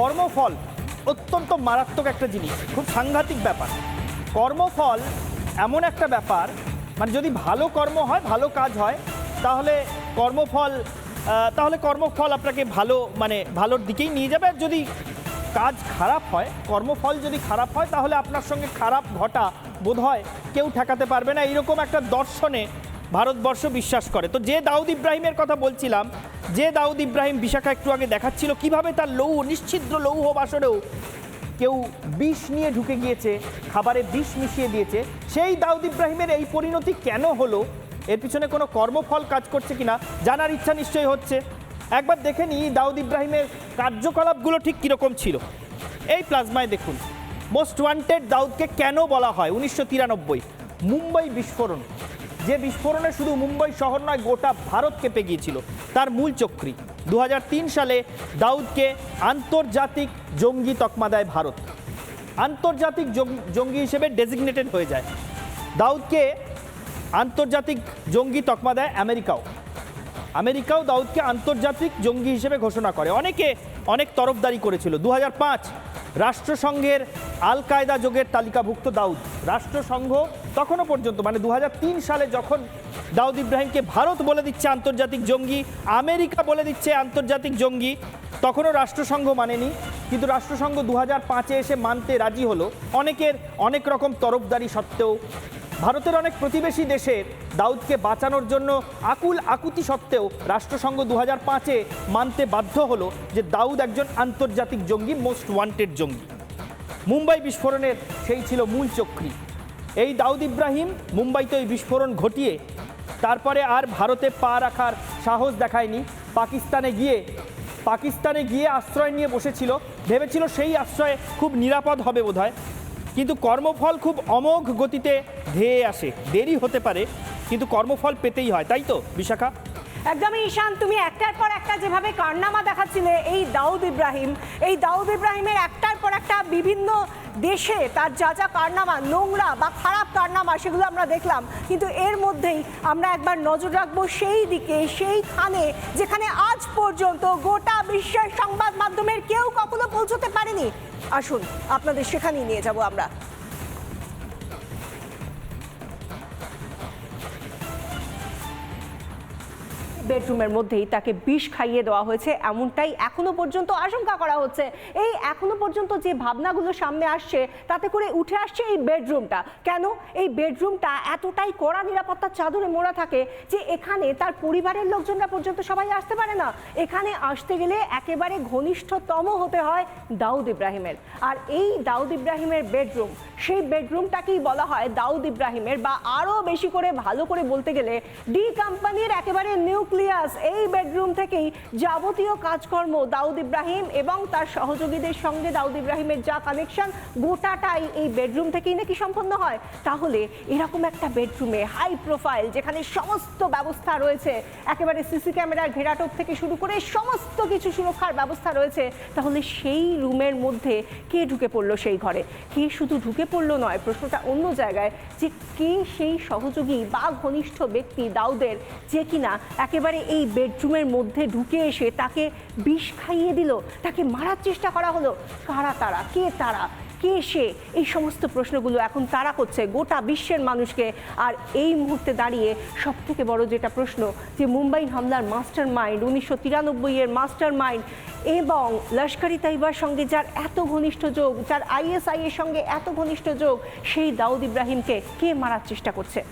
কর্মফল অত্যন্ত মারাত্মক একটা জিনিস, খুব সাংঘাতিক ব্যাপার। কর্মফল এমন একটা ব্যাপার মানে যদি ভালো কর্ম হয়, ভালো কাজ হয়, তাহলে কর্মফল তাহলে কর্মফল আপনাকে ভালো মানে ভালোর দিকেই নিয়ে যাবে। যদি কাজ খারাপ হয়, কর্মফল যদি খারাপ হয়, তাহলে আপনার সঙ্গে খারাপ ঘটা বোধ হয় কেউ ঠেকাতে পারবে না। এইরকম একটা দর্শনে ভারতবর্ষ বিশ্বাস করে। তো যে দাউদ ইব্রাহিমের কথা বলছিলাম, যে দাউদ ইব্রাহিম বিশাখা একটু আগে দেখাচ্ছিল কীভাবে তার লৌহ, নিশ্ছিদ্র লৌহ বাসনেও কেউ বিষ নিয়ে ঢুকে গিয়েছে, খাবারে বিষ মিশিয়ে দিয়েছে। সেই দাউদ ইব্রাহিমের এই পরিণতি কেন হলো? এর পিছনে কোনো কর্মফল কাজ করছে কিনা? জানার ইচ্ছা নিশ্চয়ই হচ্ছে। একবার দেখে নিই দাউদ ইব্রাহিমের কার্যকলাপগুলো ঠিক কীরকম ছিল। এই প্লাজমায় দেখুন। মোস্ট ওয়ান্টেড দাউদকে কেন বলা হয়? উনিশশো তিরানব্বই। মুম্বাই বিস্ফোরণ। যে বিস্ফোরণে শুধু মুম্বাই শহর নয়, গোটা ভারত কেঁপে গিয়েছিল তার মূল চক্রী। দু হাজার তিন সালে দাউদকে আন্তর্জাতিক জঙ্গি তকমা দেয় ভারত। আন্তর্জাতিক জঙ্গি হিসেবে ডেজিগনেটেড হয়ে যায়। দাউদকে আন্তর্জাতিক জঙ্গি তকমা দেয় আমেরিকাও। আমেরিকাও দাউদকে আন্তর্জাতিক জঙ্গি হিসেবে ঘোষণা করে। অনেকে অনেক তরফদারি করেছিল। দু হাজার পাঁচ রাষ্ট্রসংঘের আল কায়দা যোগের তালিকাভুক্ত দাউদ। রাষ্ট্রসংঘ তখনও পর্যন্ত মানে দু হাজার তিন সালে যখন দাউদ ইব্রাহিমকে ভারত বলে দিচ্ছে আন্তর্জাতিক জঙ্গি, আমেরিকা বলে দিচ্ছে আন্তর্জাতিক জঙ্গি, তখনও রাষ্ট্রসংঘ মানেনি। কিন্তু রাষ্ট্রসংঘ দু হাজার পাঁচে এসে মানতে রাজি হলো। অনেকের অনেক রকম তরফদারি সত্ত্বেও, ভারতের অনেক প্রতিবেশী দেশের দাউদকে বাঁচানোর জন্য আকুল আকুতি সত্ত্বেও রাষ্ট্রসংঘ দু হাজার পাঁচে মানতে বাধ্য হলো যে দাউদ একজন আন্তর্জাতিক জঙ্গি, মোস্ট ওয়ান্টেড জঙ্গি। মুম্বাই বিস্ফোরণের সেই ছিল মূল চক্রী। এই দাউদ ইব্রাহিম মুম্বাইতে ওই বিস্ফোরণ ঘটিয়ে তারপরে আর ভারতে পা রাখার সাহস দেখায়নি। পাকিস্তানে গিয়ে পাকিস্তানে গিয়ে আশ্রয় নিয়ে বসেছিল। ভেবেছিল সেই আশ্রয়ে খুব নিরাপদ হবে বোধহয়। কিন্তু কর্মফল খুব অমোঘ গতিতে ধেয়ে আসে। দেরি হতে পারে, কিন্তু কর্মফল পেতেই হয়, তাই তো, বিশাখা? একদমই, ঈশান, তুমি একটার পর একটা যেভাবে কারনামা দেখাচ্ছিলে, এই দাউদ ইব্রাহিম, এই দাউদ ইব্রাহিমের একটার পর একটা বিভিন্ন দেশে তার যা যা কারনামা, নোংরা বা খারাপ কারনামা সেগুলো আমরা দেখলাম, কিন্তু এর মধ্যেই আমরা একবার নজর রাখব সেই দিকে সেইখানে যেখানে আজ পর্যন্ত গোটা বিশ্বের সংবাদ মাধ্যমের কেউ কখনো পৌঁছতে পারেনি। আসুন, আপনাদের সেখানেই নিয়ে যাব আমরা। বেডরুমের মধ্যেই তাকে বিষ খাইয়ে দেওয়া হয়েছে, এমনটাই এখনও পর্যন্ত আশঙ্কা করা হচ্ছে। এই এখনও পর্যন্ত যে ভাবনাগুলো সামনে আসছে, তাতে করে উঠে আসছে এই বেডরুমটা। কেন? এই বেডরুমটা এতটাই কড়া নিরাপত্তার চাদরে মোড়া থাকে যে এখানে তার পরিবারের লোকজনরা পর্যন্ত সবাই আসতে পারে না। এখানে আসতে গেলে একেবারে ঘনিষ্ঠতম হতে হয় দাউদ ইব্রাহিমের। আর এই দাউদ ইব্রাহিমের বেডরুম, সেই বেডরুমটাকেই বলা হয় দাউদ ইব্রাহিমের বা আরও বেশি করে ভালো করে বলতে গেলে ডি কোম্পানির একেবারে নিউক্লিয়াস এই বেডরুম থেকেই যাবতীয় কাজকর্ম দাউদ ইব্রাহিম এবং তার সহযোগীদের সঙ্গে দাউদ ইব্রাহিমের যা কানেকশন গোটাটাই এই বেডরুম থেকেই নাকি সম্পন্ন হয়। তাহলে এরকম একটা বেডরুমে হাই প্রোফাইল যেখানে সমস্ত ব্যবস্থা রয়েছে, একেবারে সিসি ক্যামেরার ঘেরাটোপ থেকে শুরু করে সমস্ত কিছু সুরক্ষার ব্যবস্থা রয়েছে, তাহলে সেই রুমের মধ্যে কে ঢুকে পড়ল সেই ঘরে? কে শুধু ঢুকে পড়ল নয়, প্রশ্নটা অন্য জায়গায় যে কে সেই সহযোগী বা ঘনিষ্ঠ ব্যক্তি দাউদের, যে কিনা একেবারে এই বেডরুমের মধ্যে ঢুকে এসে তাকে বিষ খাইয়ে দিল। তাকে মারার চেষ্টা করা হলো। কারা তারা? কে তারা? কে সে? এই সমস্ত প্রশ্নগুলো এখন তারা করছে গোটা বিশ্বের মানুষকে। আর এই মুহূর্তে দাঁড়িয়ে সব থেকে বড় যেটা প্রশ্ন, যে মুম্বাই হামলার মাস্টার মাইন্ড উনিশশো তিরানব্বই এর মাস্টার মাইন্ড এবং লস্করি তাইবার সঙ্গে যার এত ঘনিষ্ঠ যোগ, যার আইএসআই এর সঙ্গে এত ঘনিষ্ঠ যোগ, সেই দাউদ ইব্রাহিমকে কে মারার চেষ্টা করছে?